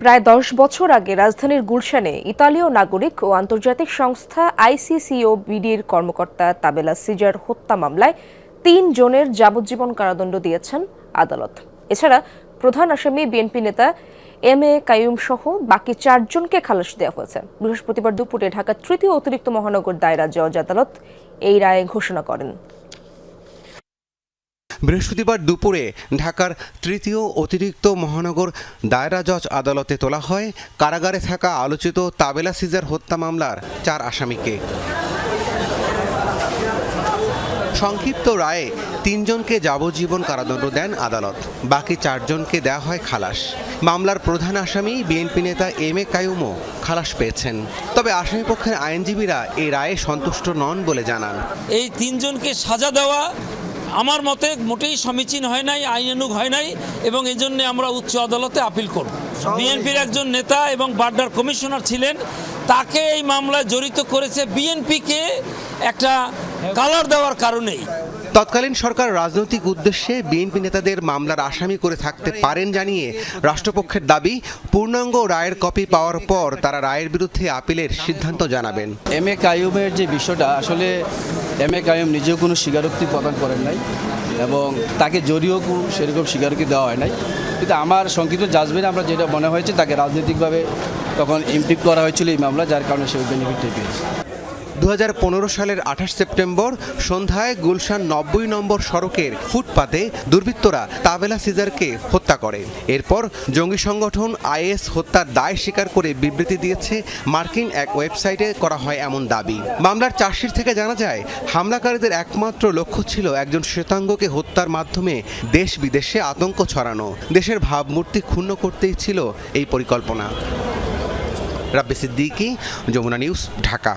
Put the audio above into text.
প্রায় দশ বছর আগে রাজধানীর গুলশানে ইতালীয় নাগরিক ও আন্তর্জাতিক সংস্থা আইসিসিও বিডির কর্মকর্তা তাবেলা সিজার হত্যা মামলায় তিন জনের যাবজ্জীবন কারাদণ্ড দিয়েছেন আদালত। এছাড়া প্রধান আসামি বিএনপি নেতা এম এ কাইয়ুম সহ বাকি চারজনকে খালাস দেওয়া হয়েছে। বৃহস্পতিবার দুপুরে ঢাকা তৃতীয় অতিরিক্ত মহানগর দায়রা জজ আদালত এই রায় ঘোষণা করেন। বৃহস্পতিবার দুপুরে ঢাকার তৃতীয় অতিরিক্ত মহানগর দায়রা জজ আদালতে তোলা হয়। কারাগারে থাকা আলোচিত তাবেলা সিজার হত্যা মামলার চার আসামিকে। সংক্ষিপ্ত রায়ে তিনজনকে যাবজ্জীবন কারাদণ্ড দেন আদালত। বাকি চারজনকে দেওয়া হয় খালাস। মামলার প্রধান আসামি বিএনপি নেতা এম এ কায়ুমও খালাস পেয়েছেন। তবে আসামিপক্ষের আইনজীবীরা এই রায়ে সন্তুষ্ট নন বলে জানান। এই তিনজনকে সাজা দেওয়া আমার মতে মোটেই সমীচীন হয় নাই আইনানুগ হয় নাই এবং এই জন্যে আমরা উচ্চ আদালতে আপিল করব। বিএনপির একজন নেতা এবং বার্ডার কমিশনার ছিলেন তাকে এই মামলায় জড়িত করেছে বিএনপিকে একটা কালার দেওয়ার কারণেই। তৎকালীন সরকার রাজনৈতিক উদ্দেশ্যে বিএনপি নেতাদের মামলার আসামি করে থাকতে পারেন জানিয়ে রাষ্ট্রপক্ষের দাবি, পূর্ণাঙ্গ রায়ের কপি পাওয়ার পর তারা রায়ের বিরুদ্ধে আপিলের সিদ্ধান্ত জানাবেন। এম এ কায়ুমের যে বিষয়টা, আসলে এম এ কায়ুম নিজেও কোনো স্বীকারোক্তি প্রদান করেন নাই এবং তাকে জড়িয়েও সেরকম স্বীকারোক্তি দেওয়া হয় নাই। কিন্তু আমার সংক্ষিপ্ত জাজমেন্টে আমরা যেটা মনে হয়েছে, তাকে রাজনৈতিকভাবে তখন ইমপ্লিক করা হয়েছিল এই মামলা, যার কারণে সে বেনিফিট পেয়েছে। দু হাজার পনেরো সালের আঠাশ সেপ্টেম্বর সন্ধ্যায় গুলশান নব্বই নম্বর সড়কের ফুটপাতে দুর্বৃত্তরা তাবেলা সিজারকে হত্যা করে। এরপর জঙ্গি সংগঠন আইএস হত্যার দায় স্বীকার করে বিবৃতি দিয়েছে। মার্কিন এক ওয়েবসাইটে করা হয় এমন দাবি। মামলার চার্জশিট থেকে জানা যায়, হামলাকারীদের একমাত্র লক্ষ্য ছিল একজন শ্বেতাঙ্গকে হত্যার মাধ্যমে দেশ বিদেশে আতঙ্ক ছড়ানো। দেশের ভাবমূর্তি ক্ষুণ্ণ করতেই ছিল এই পরিকল্পনা। রাব্বি সিদ্দিকি, যমুনা নিউজ, ঢাকা।